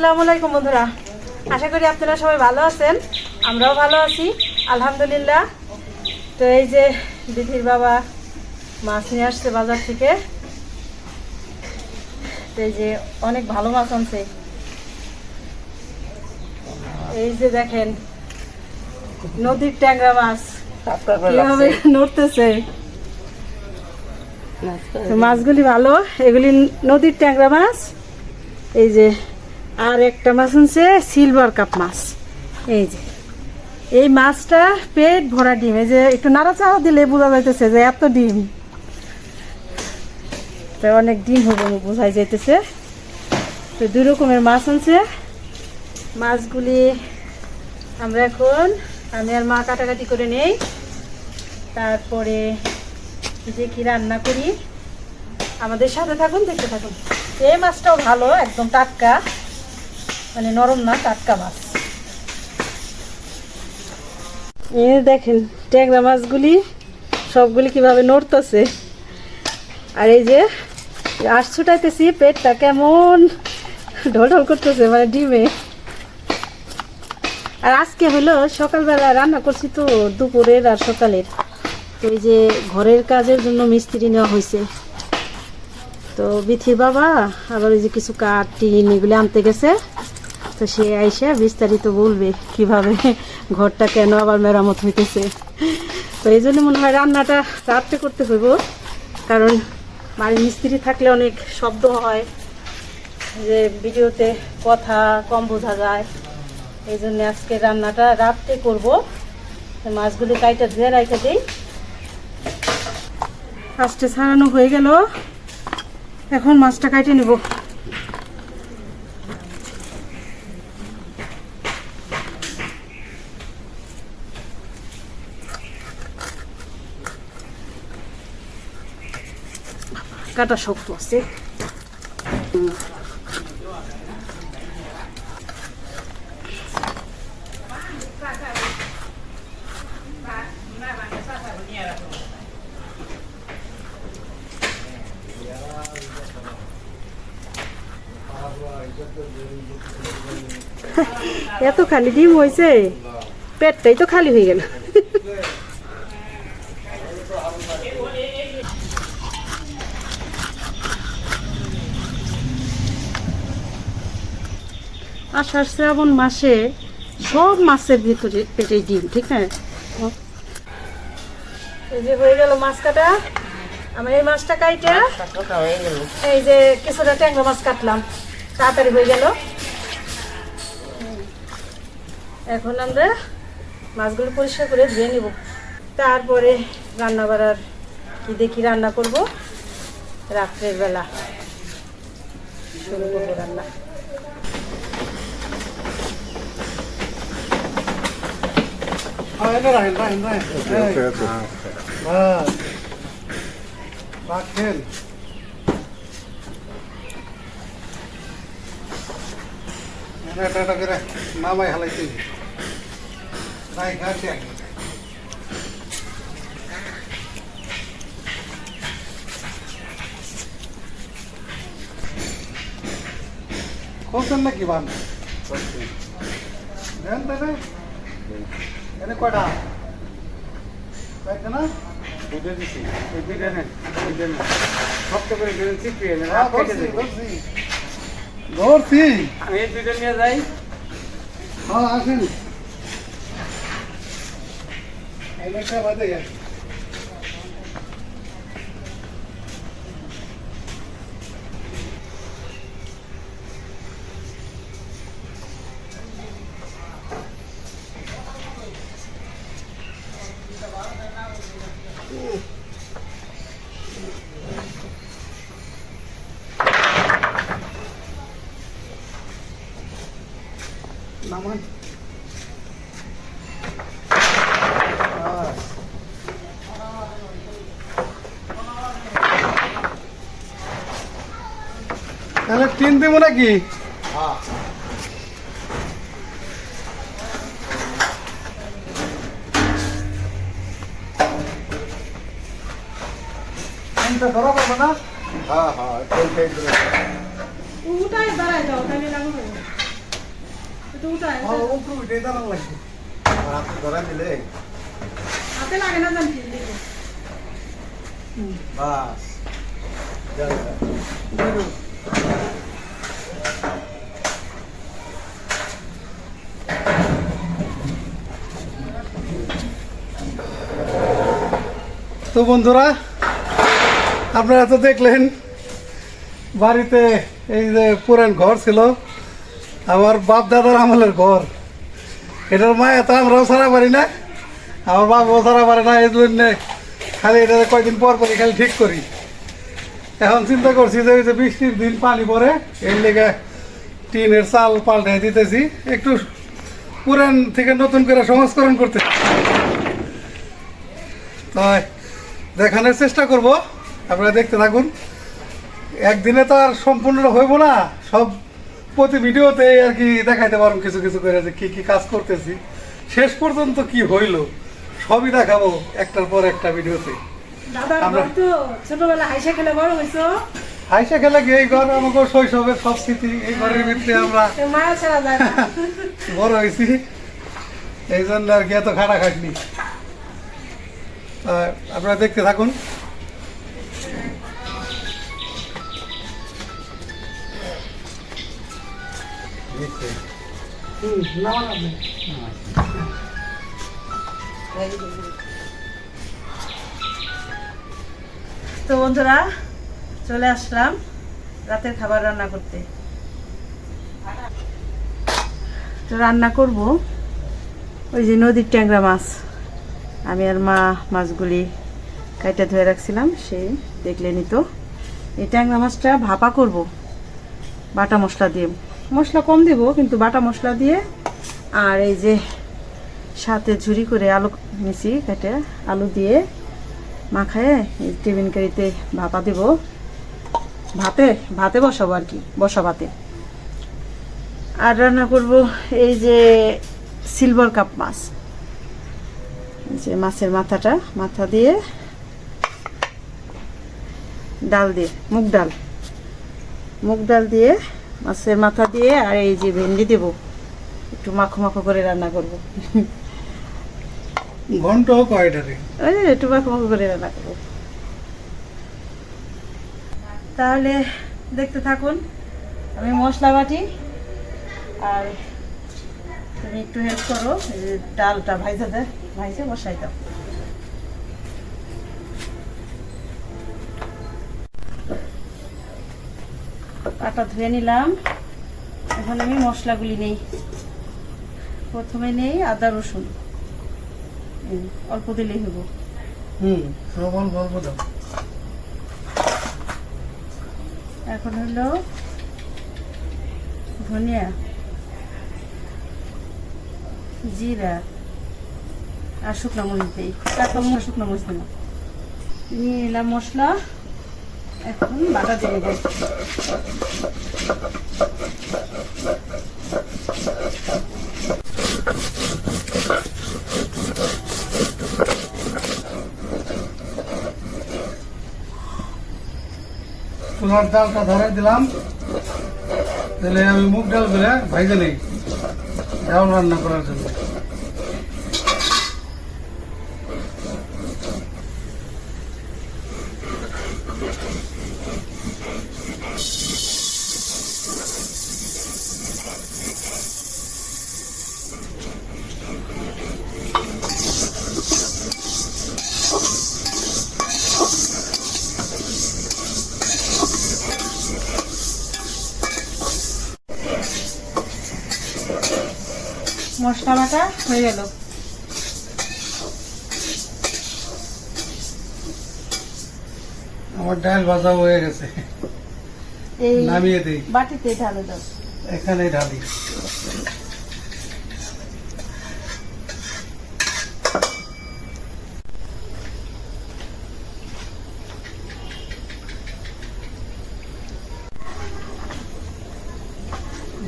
আসসালামু আলাইকুম বন্ধুরা। আশা করি আপনারা সবাই ভালো আছেন। আমরাও ভালো আছি আলহামদুলিল্লাহ। তো এই যে দিদির বাবা মাছ নিয়ে আসছে বাজার থেকে। তো এই যে অনেক ভালো মাছ আনছে। এই যে দেখেন নদীর ট্যাংরা মাছ। কীভাবে নড়তেছে। মাছগুলি ভালো এগুলি নদীর ট্যাংরা মাছ। এই যে আর একটা মাছ হচ্ছে সিলভার কাপ মাছ। এই যে, এই মাছটা পেট ভরা ডিম। এই যে একটু নাড়াচাড়া দিলে বোঝা যাইতেছে যে এত ডিম। তো অনেক ডিম হবে বোঝাই যাইতেছে। তো দুই রকমের মাছ আনছে মাছগুলি আমরা এখন, আমি আর মা কাটাকাটি করে নেই। তারপরে যে কি রান্না করি, আমাদের সাথে থাকুন, দেখতে থাকুন। এই মাছটাও ভালো, একদম টাটকা। মানে নরম না, টাটকা মাছ। দেখেন, ট্যাংরা মাছগুলি, সবগুলি কীভাবে নড়তেছে। আর এই যে, আশ ছুটাইতেছি, পেটটা কেমন ঢল ঢল করতেছে মানে ডিমে। আর আজকে হলো সকালবেলা রান্না করছি তো, দুপুরের আর সকালের। তো এই যে ঘরের কাজের জন্য মিস্ত্রি নেওয়া হয়েছে। তো বিথির বাবা, আবার ওই যে কিছু কাঠ, টিন, এগুলো আনতে গেছে। তো সে আইসা বিস্তারিত বলবে কীভাবে ঘরটা কেন আবার মেরামত হইতেছে। তো এই জন্য মনে হয় রান্নাটা রাত্রে করতে হইব, কারণ বাড়ির মিস্ত্রি থাকলে অনেক শব্দ হয়, যে ভিডিওতে কথা কম বোঝা যায়। এই জন্য আজকে রান্নাটা রাত্রে করব। মাছগুলি কাইটা ধুয়ে রাখা দিই। ফার্স্টে ছাড়ানো হয়ে গেল। এখন মাছটা কাটে নেব। কাটা শক্ত আছে। এত খালি ডিম হয়েছে পেটটাই তো খালি হয়ে গেল। আষাঢ় শ্রাবণ মাসে সব মাছের ভিতরে পেটে ডিম, ঠিক না এই যে হয়ে গেল মাছ কাটা। আমার এই মাছটা কাইটা। এই যে কিছুটা ট্যাংরা মাছ কাটলাম। তাড়াতাড়ি হয়ে গেল। এখন আমরা মাছগুলো পরিষ্কার করে ধুয়ে নিব। তারপরে রান্না বাড়ার কি দেখি রান্না করব। রাত্রের বেলা। শুরু করব রান্না। রাখেন নামাই হালাইতে নাই গাছে খুলছেন নাকি বান দেন দেন এনে কয়টা? কয়েকটা না? দুটো দিছি। এই দুইটা নেন দুইটা নেন শক্ত করে দিলেন চিপিয়ে নেন ধরছি ধরছি। ধরছি? আমি এই দুইটা নিয়ে যাই। হ্যাঁ আসেন। একটা বাদে গেছে নামান বাস। তাহলে টিন দেবো নাকি? ধরা পাবো না? হ্যাঁ হ্যাঁ উঠাই দাঁড়ায় যাও তাহলে লাগবে। একটু উঠায় ও উপরে উঠে দাঁড়ানো লাগবে। হাতে ধরা দিলে। হাতে লাগে না জানি বাস যাও, যাও। ধরো। তো বন্ধুরা, আপনারা তো দেখলেন, বাড়িতে এই যে পুরান ঘর ছিল, আমার বাপ দাদার আমলের ঘর। এটার মায়া তো আমরাও সারা পারি না, আমার বাবাও সারা পারে না, এই জন্য খালি এটা কয়দিন পর পরই খালি ঠিক করি। এখন চিন্তা করছি যে ওই যে বৃষ্টির দিন পানি পড়ে, এর লেগে টিনের চাল পাল্টে দিতেছি, একটু পুরান থেকে নতুন করে সংস্করণ করতে। তাই দেখানোর চেষ্টা করব। আপনারা দেখতে থাকুন। একদিনে তো আর সম্পূর্ণ হইব না। সব প্রতি ভিডিওতে আর কি দেখাইতে পারব কিছু কিছু করে যে কি কি কাজ করতেছি। শেষ পর্যন্ত কি হইল সবই দেখাবো একটার পর একটা ভিডিওতে। হাইসা খেলে এই ঘর আমাকে শৈশবের সব স্মৃতি এই ঘরের ভিতরে আমরা বড় হয়েছি এই জন্য আর কি এত খাটাখাটনি। আপনারা দেখতে থাকুন। তো বন্ধুরা, চলে আসলাম রাতের খাবার রান্না করতে। তো রান্না করব ওই যে নদীর ট্যাংরা মাছ। আমি আর মা মাছগুলি কাইটা ধুয়ে রাখছিলাম সেই দেখলেনি তো। এই ট্যাংরা মাছটা ভাপা করব, বাটা মশলা দিয়ে। মশলা কম দেব, কিন্তু বাটা মশলা দিয়ে আর এই যে সাথে ঝুরি করে আলু মিশি কেটে আলু দিয়ে মাখায় টিফিন কারিতে ভাপা দেব। ভাতে ভাতে বসাবো আর কি, বসা ভাতে। আর রান্না করব এই যে সিলভার কাপ মাছ। যে মাছের মাথাটা মাথা দিয়ে ডাল দিয়ে মুগ ডাল। মুগ ডাল দিয়ে মাছের মাথা দিয়ে আর এই যে ভেন্ডি দেব। একটু মাখো মাখো করে রান্না করব। ঘন্ট কয়টারে? ওই একটু মাখো মাখো করে রান্না করব। তাহলে দেখতে থাকুন আমি মশলা বাটি আর তুমি একটু হেল্প করো ডালটা ভাইজা দে ভাইজে বসাই দাও আটা ধুয়ে নিলাম। এখন আমি মশলাগুলি নেই। প্রথমে নেই আদা রসুন। অল্প দিলেই হব। হুম সবল গল্প দাও। এখন হলো ধনিয়া জিরা আর শুকনো মরিচ দিই। কাঁচা মরিচ শুকনো মরিচ দিলাম। নিয়ে এলাম মশলা। এখন বাটা দিয়ে দেবো। তোমার ডালটা ধরাই দিলাম। তাহলে আমি মুগ ডাল করে ভাইজে নেই। রান্না করার জন্য মশলা বাটা হয়ে গেল। আমার ডাল ভাজা হয়ে গেছে। নামিয়ে দিই। বাটিতে ঢালে দাও। এখানে ঢালি।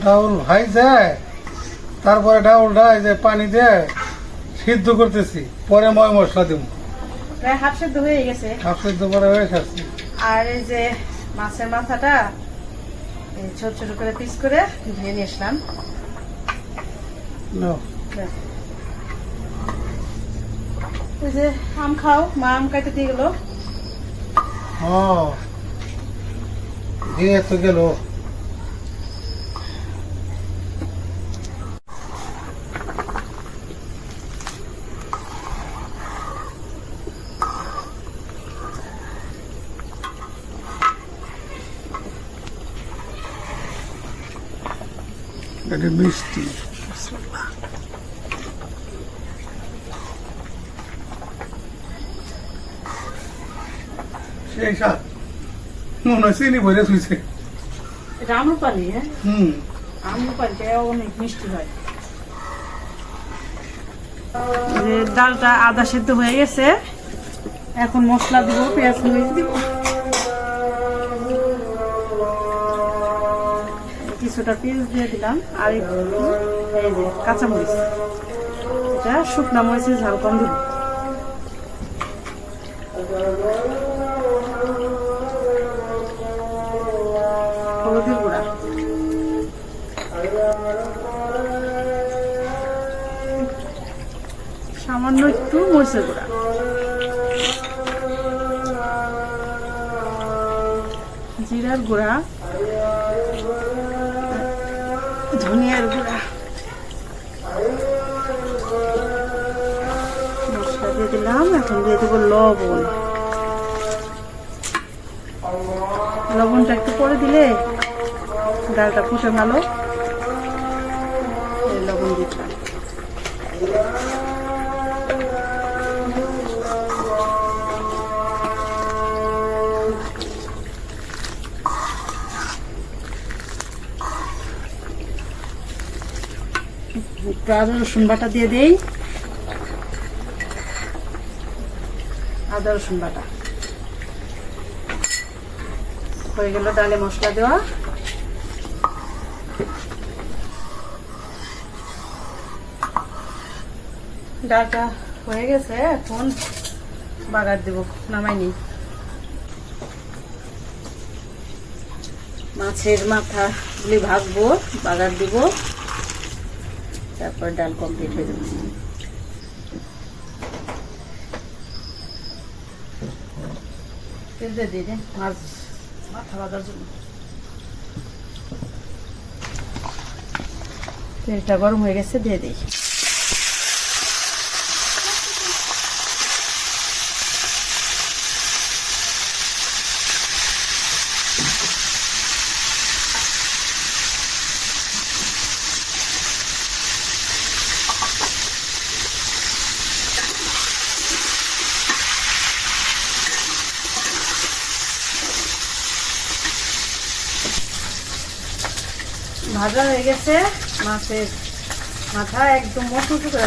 ডাউল ভাই যায়। তারপরে ডাউলটা এই যে পানি দিয়ে সিদ্ধ করতেছি। পরে ময় মশলা দেবো প্রায় হাফ সেদ্ধ হয়ে গেছে। হাফ সিদ্ধ পরে হয়ে খাচ্ছি আর এই যে মাছের মাথাটা ছোট ছোট করে পিস করে ধুয়ে নিয়ে আসলাম। ওই যে আম খাও মা আম কাটতে দিয়ে গেলো। ও দিয়ে তো গেল। এটা মিষ্টি। সেই সাত মনে হয় চিনি ভরে শুয়েছে এটা আমরু পানি হ্যাঁ? হুম। আমরু পানিটা অনেক মিষ্টি হয়। ডালটা আদা সেদ্ধ হয়ে গেছে এখন মশলা দিব পেঁয়াজ মরিচ দিব। কিছুটা পেঁয়াজ দিয়ে দিলাম আর একটু কাঁচামরিচ। এটা শুকনা মরিচের ঝাল কম দিব। হলুদের গুঁড়া। সামান্য একটু মরিচের গুঁড়া। জিরার গুঁড়া ধনিয়ার গুঁড়া। মশলা দিয়ে দিলাম, এখন দিয়ে দেবো লবণ। লবণটা একটু পরে দিলে ডালটা ফুটে ভালো। আদা রসুন বাটা দিয়ে দেই। আদা, রসুন বাটা। হয়ে গেল ডালে মশলা দেওয়া। ডালটা হয়ে গেছে, এখন বাগার দেব, নামাই নি মাছের মাথা গুলি ভাজবো, বাগার দিব। তারপর ডাল কমপ্লিট হয়ে যাবে। তেল দিয়ে রে, মাছ মাথা বাঁধার জন্য। তেলটা গরম হয়ে গেছে দিয়ে দিই ভাজা হয়ে গেছে। মাছের মাথা একদম মতো করে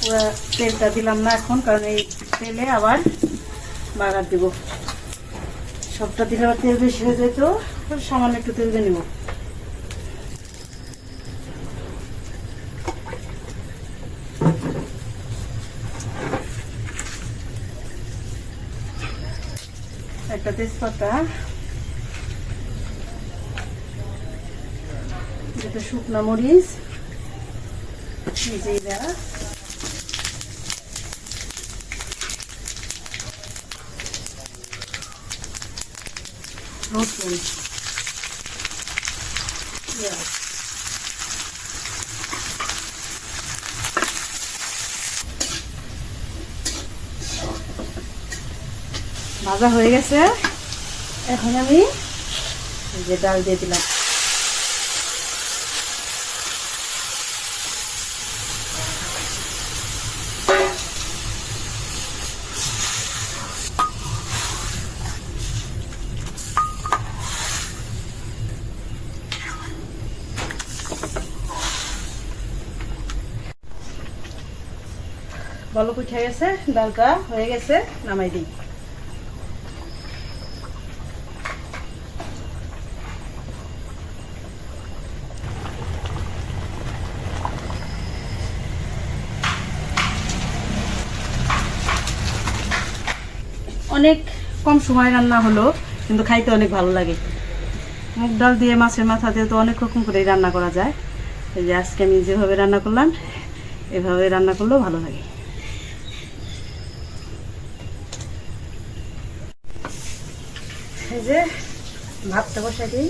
পুরা তেলটা দিলাম না এখন, কারণ এই তেলে আবার বাগার দিব। সবটা দিলে আবার তেল বেশি হয়ে যেত সামান্য একটু তেল দিয়ে নেব। একটা তেজপাতা। যেটা শুকনা মরিচ। জিরা রসুন। পেঁয়াজ। ভাজা হয়ে গেছে। এখন আমি যে ডাল দিয়ে দিলাম। বলক উঠে গেছে, ডালটা হয়ে গেছে, নামাই দিই। অনেক কম সময় রান্না হলো, কিন্তু খাইতে অনেক ভালো লাগে। মুগ ডাল দিয়ে মাছের মাথা দিয়ে তো অনেক রকম করেই রান্না করা যায়। এই যে আজকে আমি যেভাবে রান্না করলাম, এভাবে রান্না করলেও ভালো লাগে। এই যে ভাতটা বসাই দিই।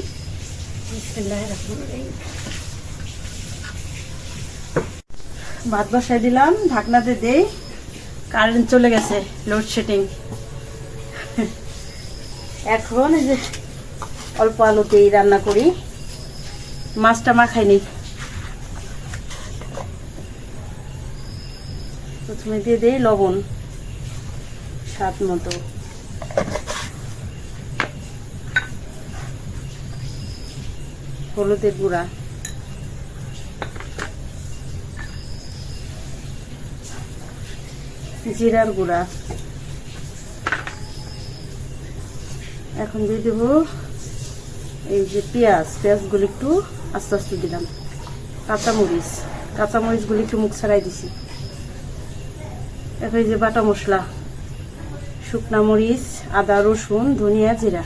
ভাত বসাই দিলাম ঢাকনাতে দেই। কারেন্ট চলে গেছে লোডশেডিং এখন যে অল্প আলুতেই রান্না করি। মাছটা মাখাইনি প্রথমে দিয়ে দিই লবণ, স্বাদ মতো। হলুদের গুঁড়া। জিরার গুঁড়া। এখন দিয়ে দেবো এই যে পেঁয়াজ। পেঁয়াজগুলো একটু আস্তে আস্তে দিলাম। কাঁচামরিচ। কাঁচামরিচগুলো একটু মুখ ছাড়াই দিছি। এখন এই যে বাটা মশলা, শুকনা মরিচ, আদা, রসুন, ধনিয়া, জিরা।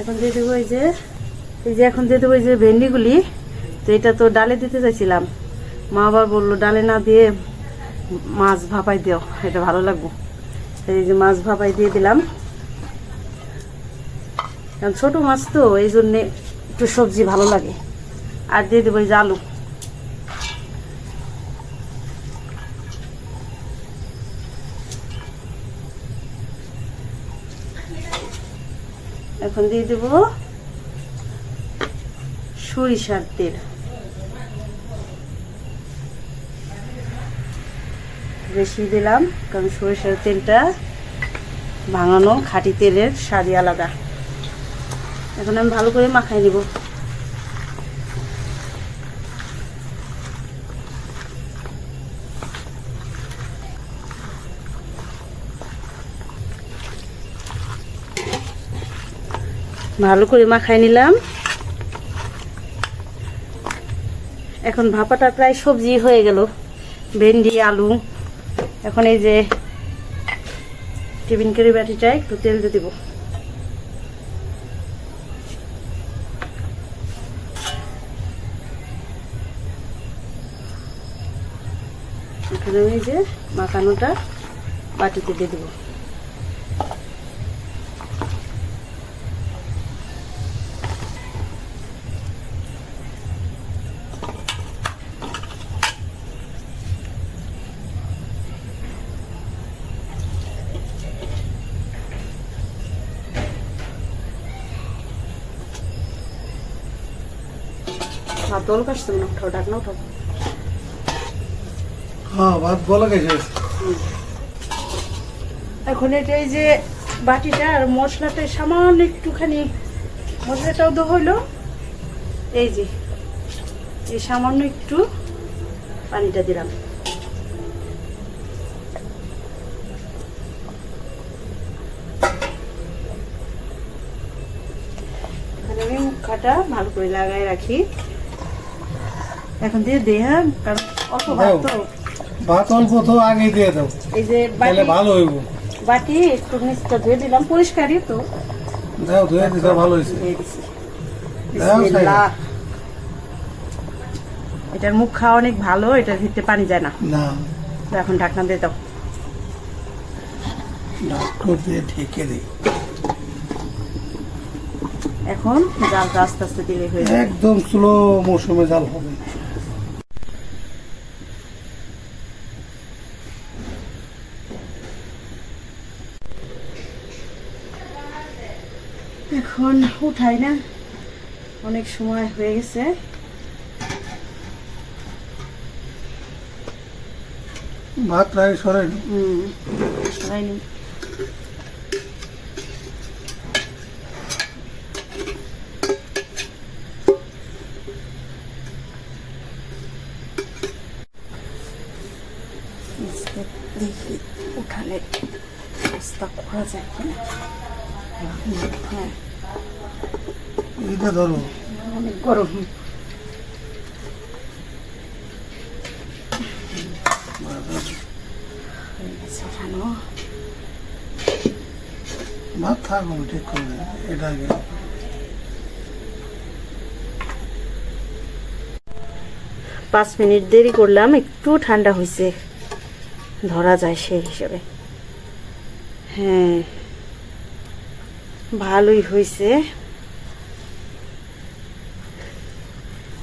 এখন দিয়ে দেবো এই যে এই যে এখন দিয়ে দেবো এই যে ভেন্ডিগুলি। তো এটা তো ডালে দিতে চাইছিলাম। মা আবার বলল, ডালে না দিয়ে মাছ ভাপাই দিও, এটা ভালো লাগবে। এই যে মাছ ভাপাই দিয়ে দিলাম। কারণ ছোটো মাছ তো, এই জন্যে একটু সবজি ভালো লাগে। আর দিয়ে দেবো আলু। এখন দিয়ে দেবো সরিষার তেল। বেশি দিলাম, কারণ সরিষার তেলটা ভাঙানো খাঁটি তেলের স্বাদই আলাদা। এখন আমি ভালো করে মাখাই নিব। ভালো করে মাখাই নিলাম। এখন ভাপাটা প্রায় সবজি হয়ে গেল। ভেন্ডি, আলু এখন এই যে টিফিন কারি বাটিটা একটু তেল দিয়ে দিব। এই যে মাখানোটা বাটিতে দিয়ে দেবো। দল কাটছে না উঠাও ডাকনা উঠাও হ্যাঁ ভাত বলা গেছে এখন এটা এই যে বাটিটা আর মশলাটা সামান্য একটুখানি মশলাটাও তো হলো। এই যে এই সামান্য একটু পানিটা দিলাম। আমি মুখাটা ভালো করে লাগাই রাখি। এখন দিয়ে দে হ্যাঁ? কারণ অল্প ভাত তো। ভাত অল্প তো আগে দিয়ে দাও। এই যে তাহলে ভালো হইব। বাটি একটু নিচটা ধুয়ে দিলাম পরিষ্কারই তো। দাও ধুয়ে দিতে ভালো হয়েছে। এটার মুখ খাওয়া অনেক ভালো এটার ভিতরে পানি যায় না। না। তো এখন ঢাকনা দিয়ে দাও। দিয়ে ঢেকে দিই এখন জালটা আস্তে আস্তে দিলে হয়ে যাবে। একদম স্লো মৌসুমে জাল হবে। এখন উঠাই না। অনেক সময় হয়ে গেছে। ভাত প্রায় সরাই হুম নেই দেখি উঠালে অবস্থা করা যায় কিনা হ্যাঁ এটা ধরো। অনেক গরম গেছে, দেখানো ভাত থাক ঠিক করে এটা আগে পাঁচ মিনিট দেরি করলাম একটু ঠান্ডা হয়েছে ধরা যায় সেই হিসেবে। হ্যাঁ ভালোই হয়েছে এখনও গরম পাঁচ ধরো মিনিট না, ধরো হ্যাঁ। এটা ওই করে প্লেট উপিতে দিয়ে এটা আগে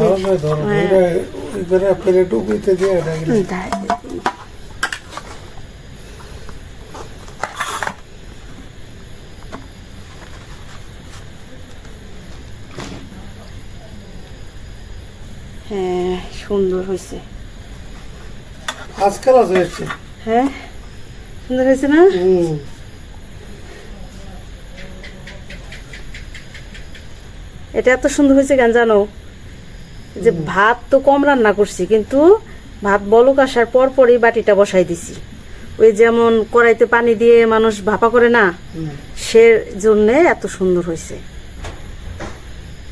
হুম, গরম। হ্যাঁ। সুন্দর হয়েছে। আজকাল আছে হ্যাঁ সুন্দর হয়েছে না? এটা এত সুন্দর হয়েছে কেন জানো? যে ভাত তো কম রান্না করছি কিন্তু ভাত বলক আসার পর পরই বাটিটা বসাই দিছি। ওই যেমন কড়াইতে পানি দিয়ে মানুষ ভাপা করে না সে জন্যে এত সুন্দর হয়েছে।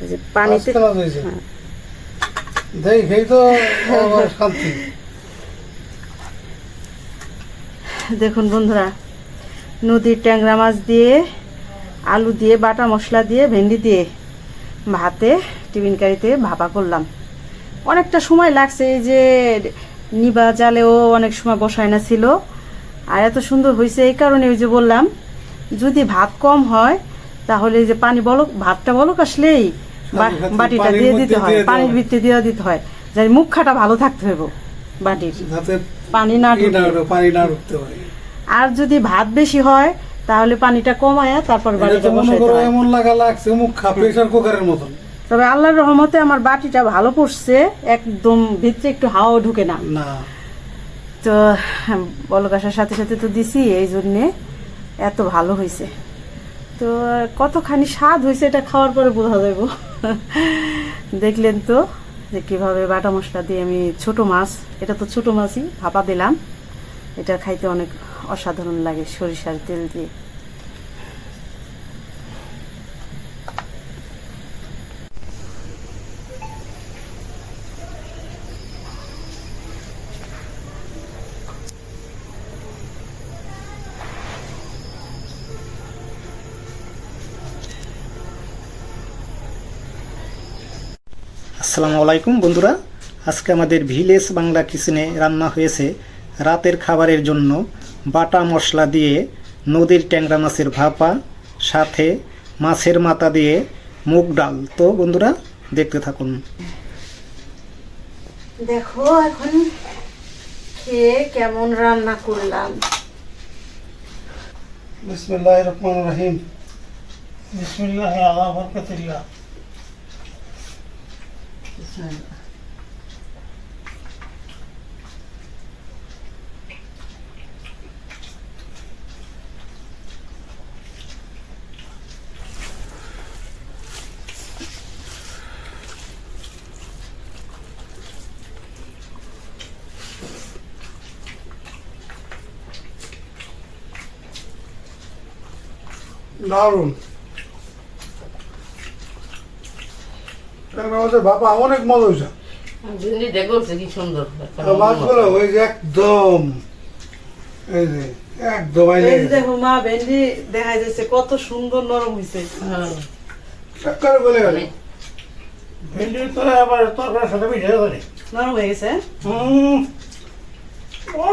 যে পানিতে। হ্যাঁ। দেখুন বন্ধুরা নদীর ট্যাংরা মাছ দিয়ে আলু দিয়ে বাটা মশলা দিয়ে ভেন্ডি দিয়ে ভাতে টিফিন কারিতে ভাপা করলাম। অনেকটা সময় লাগছে এই যে নিবা জালেও অনেক সময় বসায় না ছিল। আর এত সুন্দর হয়েছে এই কারণে ওই যে বললাম যদি ভাত কম হয় তাহলে যে পানি বলক ভাতটা বলক আসলেই বাটিটা দিয়ে দিতে হয় পানির ভিত্তি দিয়ে দিতে হয়। যাই মুখখাটা ভালো থাকতে হবে বাটির। পানি না। পানি না আর যদি ভাত বেশি হয় তাহলে পানিটা কমায়া তারপর মনে বসাইতে হয়। এমন লাগা লাগছে মুখ খা কুকারের মতন। তবে আল্লাহর রহমতে আমার বাটিটা ভালো পড়ছে একদম ভিতরে একটু হাওয়া ঢুকে না। না। তো বলক আসার সাথে সাথে তো দিছি এই জন্যে এত ভালো হয়েছে তো কতখানি স্বাদ হয়েছে এটা খাওয়ার পরে বোঝা যাবে দেখলেন তো যে কীভাবে বাটা মশলা দিয়ে আমি ছোট মাছ এটা তো ছোট মাছই ভাপা দিলাম। এটা খাইতে অনেক অসাধারণ লাগে সরিষার তেল দিয়ে। আসসালামু আলাইকুম বন্ধুরা। আজকে আমাদের ভিলেজ বাংলা কিচেনে রান্না হয়েছে রাতের খাবারের জন্য বাটা মশলা দিয়ে নদীর ট্যাংরা মাছের ভাপা সাথে মাছের মাথা দিয়ে মুগ ডাল। তো বন্ধুরা দেখতে থাকুন। দেখো এখন খেয়ে কেমন রান্না করলাম। বিসমিল্লাহ রহমান রহিম। বিসমিল্লাহ আল্লাহ বরকতিল্লাহ। দারুণ। মাছের অনেক মজা হয়েছে। দিল্লি দেখছে কি সুন্দর। আর মাছগুলো ওই যে একদম এই যে একদম দেখো মা ভেন্ডি দেখা যাচ্ছে কত সুন্দর নরম হয়েছে হ্যাঁ। চক্কর বলে গেল। ভেন্ডির তো আবার তরকারির সাথে মিশে নরম হয়ে গেছে হুম। ও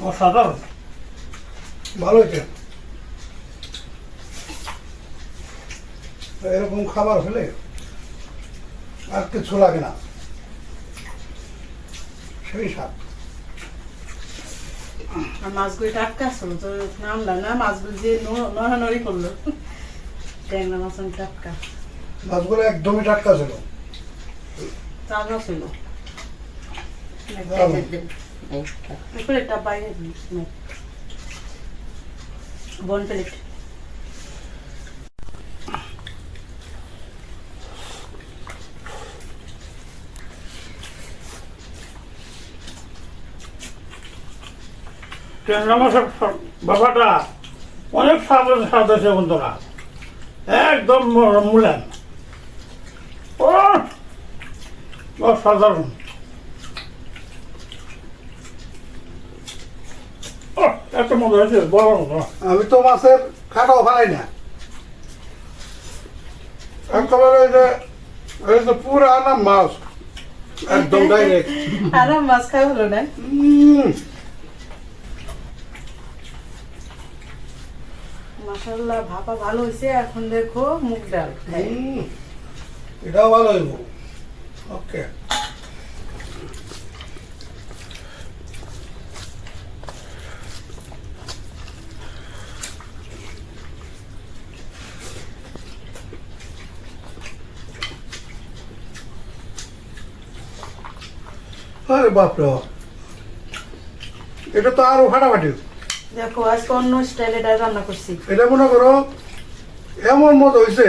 অসাধারণ। ভালো হয়েছে। এরকম খাবার হলে আর কিছু লাগে না। সেই স্বাদ। আর মাছগুলি টাটকা ছিল তো নামলাম না মাছগুলি যে ন- নড়ানড়ি করল। ট্যাংরা মাছ টাটকা মাছগুলো একদমই টাটকা ছিল। তাজা ছিল। প্লেটটা বাইরে বন প্লেট। ট্যাংরা মাছের বাবাটা অনেক স্বাদ স্বাদ আছে বন্ধুরা। একদম মূল্যান ও অসাধারণ। ওহ, হয়েছে মতো আমি তো মাছের কাটাও ফেলাই না। একেবারে যে এই যে পুরো আনাম মাছ একদম ডাইরেক্ট আর মাছ খাই হলো না? মাসাল্লাহ ভাপা ভালো হয়েছে এখন দেখো মুগ ডাল। এটাও ভালো হইব। ওকে আরে বাপরে বাপ। এটা তো আরও ফাটাফাটি দেখো আজকে অন্য স্টাইলে ডাল রান্না করছি এটা মনে করো এমন মতো হয়েছে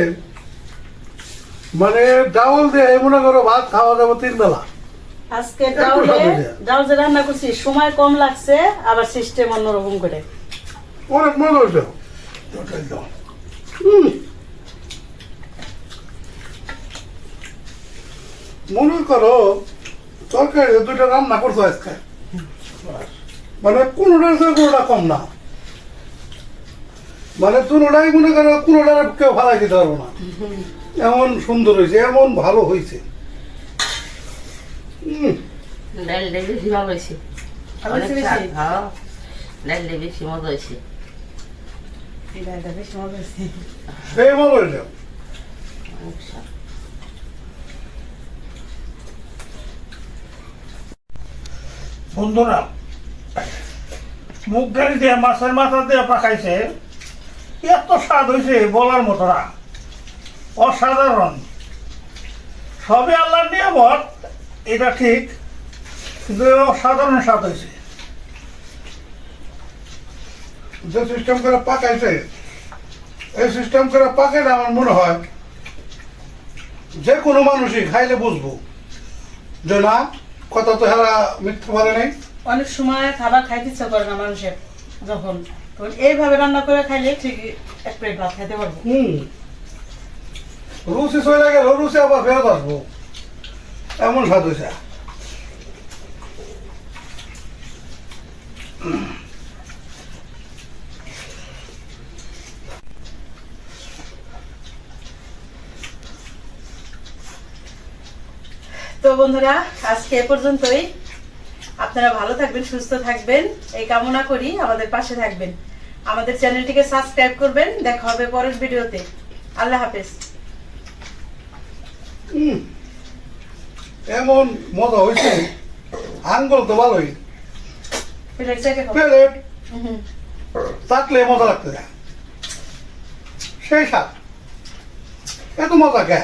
মানে ডাউল দিয়ে মনে করো ভাত খাওয়া যাবে তিন বেলা আজকে ডাউলে। ডাল যে রান্না করছি সময় কম লাগছে আবার সিস্টেম অন্যরকম করে অনেক মজা হয়েছে। মনে করো তরকারি দুইটা রান্না করছ আজকে। মানে কোনোটার থেকে কোনোটা কম না। মানে দুটাই মনে করো কোনোটার কেউ ভালো দিতে পারব না। এমন সুন্দর হয়েছে এমন ভালো হয়েছে। হুম ডালটা বেশি ভালো হয়েছে? হ্যাঁ ডালটা বেশি? মজা হয়েছে। ডালটা বেশ মজা হয়েছে। সেই মজা হয়েছে অনেক স্বাদ। বন্ধুরা, মুখ গাড়ি দিয়ে মাছের মাথা দিয়ে পাকাইছে, এত স্বাদ হয়েছে বলার মতো না। অসাধারণ। সবই আল্লাহর নিয়ামত, এটা ঠিক, কিন্তু অসাধারণ স্বাদ হয়েছে যে সিস্টেম করে পাকাইছে, এই সিস্টেম করে পাকাইলে আমার মনে হয় যে কোনো মানুষই খাইলে বুঝব। যে না কথা তো হেরা মিথ্যা বলে নাই। অনেক সময় খাবার খাইতে ইচ্ছা করে না মানুষের যখন। তখন এইভাবে রান্না করে খাইলে ঠিক এক প্লেট ভাত খাইতে পারব। হুম। রুচি চলে গেল রুচি আবার ফেরত আসব। এমন স্বাদ হয়েছে তো বন্ধুরা আজকে এ পর্যন্তই। আপনারা ভালো থাকবেন সুস্থ থাকবেন। এই কামনা করি আমাদের পাশে থাকবেন। আমাদের চ্যানেলটিকে সাবস্ক্রাইব করবেন। দেখা হবে পরের ভিডিওতে। আল্লাহ হাফেজ। এমন মজা হয়েছে। আঙ্গুল তো ভালোই। প্লেট। চাটলে মজা লাগতে যায় সেই স্বাদ। এত মজা কে?